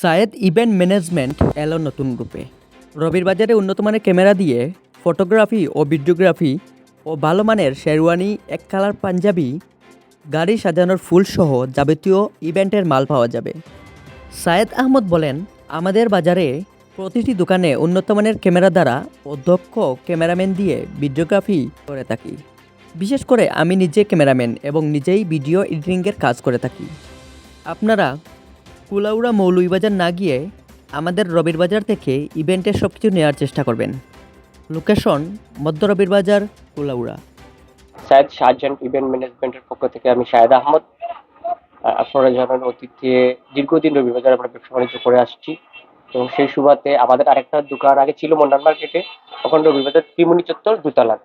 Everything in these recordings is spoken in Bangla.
সায়েদ ইভেন্ট ম্যানেজমেন্ট এলো নতুন রূপে। রবির বাজারে উন্নত মানের ক্যামেরা দিয়ে ফটোগ্রাফি ও ভিডিওগ্রাফি ও ভালো মানের শেরওয়ানি, এক কালার পাঞ্জাবি, গাড়ি সাজানোর ফুলসহ যাবতীয় ইভেন্টের মাল পাওয়া যাবে। সায়েদ আহমদ বলেন, আমাদের বাজারে প্রতিটি দোকানে উন্নত মানের ক্যামেরা দ্বারা ও দক্ষ ক্যামেরাম্যান দিয়ে ভিডিওগ্রাফি করে থাকি। বিশেষ করে আমি নিজে ক্যামেরাম্যান এবং নিজেই ভিডিও এডিটিংয়ের কাজ করে থাকি। আপনারা কুলাউড়া মৌলুইবাজার না গিয়ে আমাদের রবির বাজার থেকে ইভেন্টের সব কিছু নেওয়ার চেষ্টা করবেন। লোকেশন মধ্য রবির বাজার কুলাউড়া। সায়েদ শাহজাহান ইভেন্ট ম্যানেজমেন্টের পক্ষ থেকে আমি শাহেদ আহমদ আহ, আপনারা জানেন অতীতে দীর্ঘদিন রবিবাজার আমরা ব্যবসা বাণিজ্য করে আসছি এবং সেই সুবাদে আমাদের আরেকটা দোকান আগে ছিল মন্ডান মার্কেটে এখন রবিবাজার ত্রিমণি চত্বর দুতলার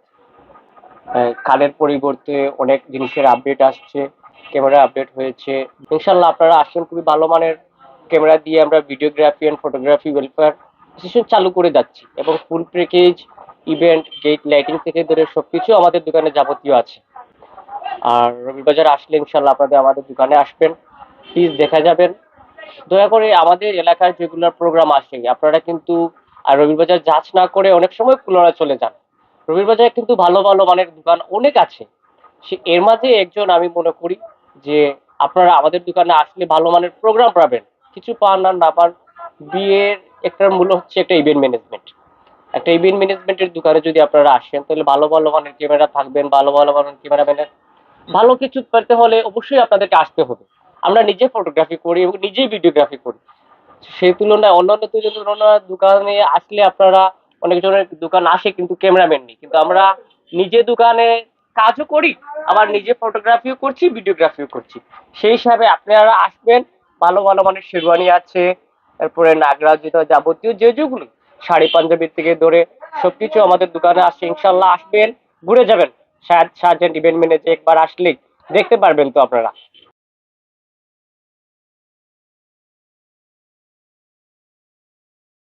কালের পরিবর্তে অনেক জিনিসের আপডেট আসছে। ক্যামেরা আপডেট হয়েছে। ইনশাল্লাহ আপনারা আসছেন খুবই ভালো মানের ক্যামেরা দিয়ে আমরা videography and photography welfare session চালু করে যাচ্ছি এবং full package event gate lighting থেকে ধরে সবকিছু আমাদের দোকানে যাবতীয় আছে। আর রবিবাজার আসলে ইনশাল্লাহ আপনাদের আমাদের দোকানে আসবেন। প্লিজ দেখা যাবেন। দয়া করে আমাদের এলাকার যেগুলো প্রোগ্রাম আসে, আপনারা কিন্তু আর রবিবাজার যাচ না করে অনেক সময় পুনরা চলে যান। রবিবাজারে কিন্তু ভালো ভালো মানের দোকান অনেক আছে। সে এর মাঝে একজন আমি মনে করি যে আপনারা আমাদের দোকানে আসলে ভালো মানের প্রোগ্রাম পাবেন। কিছু পান না না পান, বিয়ের একটা মূল্য হচ্ছে একটা ইভেন্ট ম্যানেজমেন্ট একটা ইভেন্ট ম্যানেজমেন্টের দোকানে যদি আপনারা আসেন, তাহলে ভালো ভালো মানের ক্যামেরা থাকবেন, ভালো ভালো মানের ক্যামেরা ক্যামেরাম্যানের ভালো কিছু পেতে হলে অবশ্যই আপনাদেরকে আসতে হবে। আমরা নিজে ফটোগ্রাফি করি এবং নিজেই ভিডিওগ্রাফি করি। সেই তুলনায় অন্যান্য তুলনায় দোকানে আসলে আপনারা অনেকজনের দোকান আসে কিন্তু ক্যামেরাম্যান নেই। কিন্তু আমরা নিজে দোকানে কাজও করি, আবার নিজে ফটোগ্রাফিও করছি ভিডিওগ্রাফিও করছি। সেই হিসাবে আপনারা আসবেন, ভালো ভালো মানে শেরওয়ানি আছে তারপরে নাগরাজ যেটা যাবতীয় যে যেগুলো, শাড়ি পাঞ্জাবির থেকে ধরে সবকিছু আমাদের দোকানে আসছে ইনশাল্লাহ আসবেন, ঘুরে যাবেন। শাহজাহান ইভেন্ট ম্যানেজে একবার আসলেই দেখতে পারবেন তো আপনারা।